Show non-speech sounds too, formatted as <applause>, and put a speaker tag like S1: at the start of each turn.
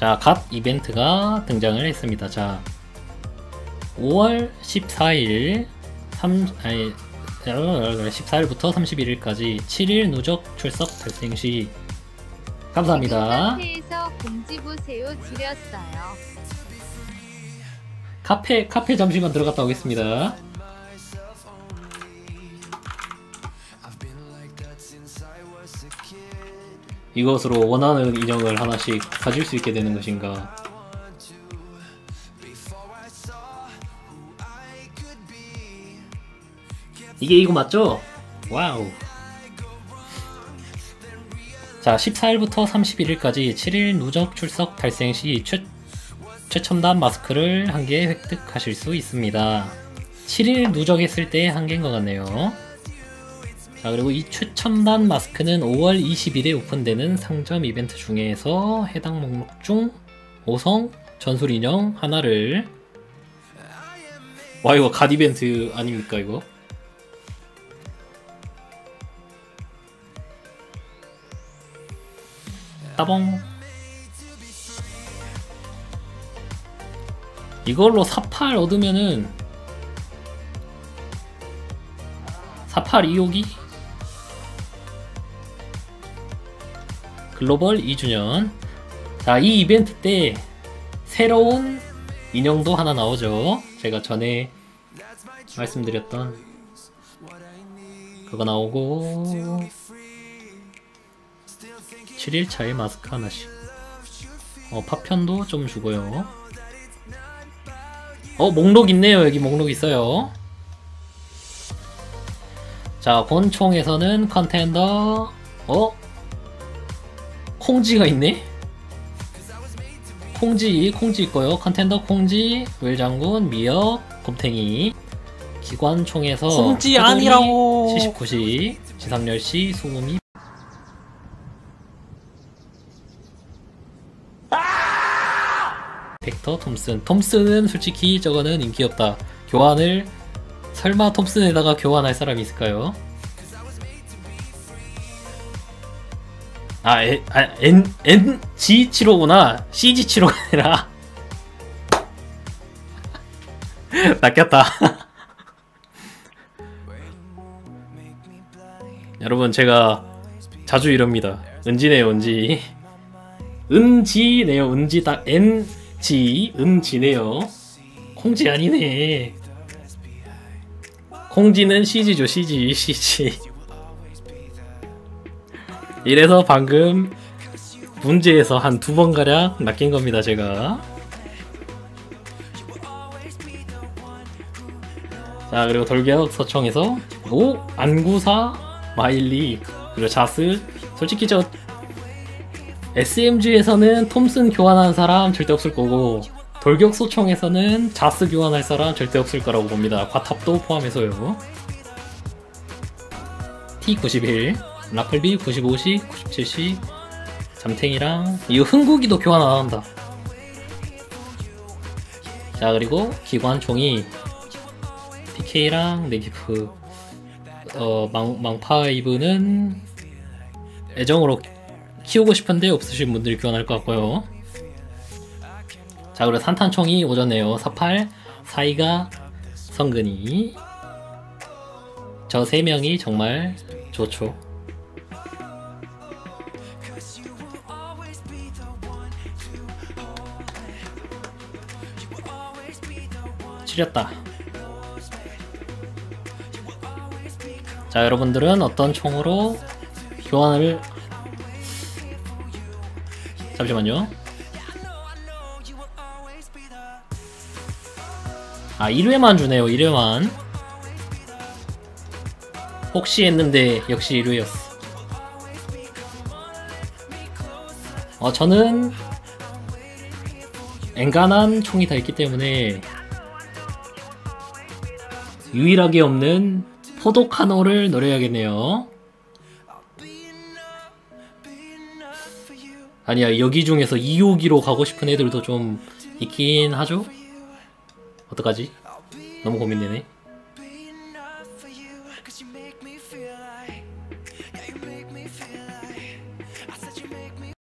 S1: 자, 갓 이벤트가 등장을 했습니다. 자, 5월 14일 3 아니 14일부터 31일까지 7일 누적 출석 발생 시 감사합니다.
S2: 카페에서 공지 보세요 지렸어요.
S1: 카페 카페 잠시만 들어갔다 오겠습니다. 이것으로 원하는 인형을 하나씩 가질 수 있게 되는 것인가? 이게 이거 맞죠? 와우. 자, 14일부터 31일까지 7일 누적 출석 발생 시 최, 최첨단 마스크를 한 개 획득하실 수 있습니다. 7일 누적했을 때 한 개인 것 같네요. 자, 그리고 이 최첨단 마스크는 5월 20일에 오픈되는 상점 이벤트 중에서 해당 목록 중 5성 전술 인형 하나를. 와 이거 갓 이벤트 아닙니까 이거? 따봉. 이걸로 사팔 얻으면은 사팔 2호기 글로벌 2주년. 자 이 이벤트 때 새로운 인형도 하나 나오죠. 제가 전에 말씀드렸던 그거 나오고 7일차에 마스크 하나씩. 어 파편도 좀 주고요. 어 목록 있네요. 여기 목록 있어요. 자 권총에서는 컨텐더 어? 콩지가 있네? 콩지 콩지 있고요 컨텐더 콩지 웰장군 미역 곰탱이 기관총에서
S3: 콩지 아니라고.
S1: 79시 지상열시 소음이 벡터 톰슨 톰슨은 솔직히 저거는 인기 없다 교환을 설마 톰슨에다가 교환할 사람이 있을까요? 아, 에, 아 N, NG75구나. CG75가 아니라. <laughs> 낚였다. <laughs> 여러분 제가 자주 이럽니다. 은지네요 은지. 은지네요 은지 딱 NG 은지네요. 콩지 아니네. 콩지는 CG죠 CG CG 이래서 방금 문제에서 한 두 번 가량 낚인 겁니다 제가. 자 그리고 돌격 서청에서 오 안구사 마일리 그리고 자스 솔직히 저 SMG에서는 톰슨 교환하는 사람 절대 없을 거고 돌격 소총에서는 자스 교환할 사람 절대 없을 거라고 봅니다. 과탑도 포함해서요. T91 라플비 95시 97시 잠탱이랑 이거 흥국이도 교환 안 한다. 자 그리고 기관총이. PK랑 네기프 어 망, 망파이브는 애정으로 키우고 싶은데 없으신 분들이 교환할 것 같고요. 자 그리고 산탄총이 오졌네요. 48 사이가 성근이. 저 세 명이 정말 좋죠 치렸다. 자 여러분들은 어떤 총으로 교환을 잠시만요. 아 1회만 주네요 1회만. 혹시 했는데 역시 1회였어. 어 저는 엔간한 총이 다 있기 때문에 유일하게 없는 포도카노를 노려야겠네요. 아니야 여기 중에서 2호기로 가고 싶은 애들도 좀 있긴 하죠? 어떡하지? 너무 고민되네.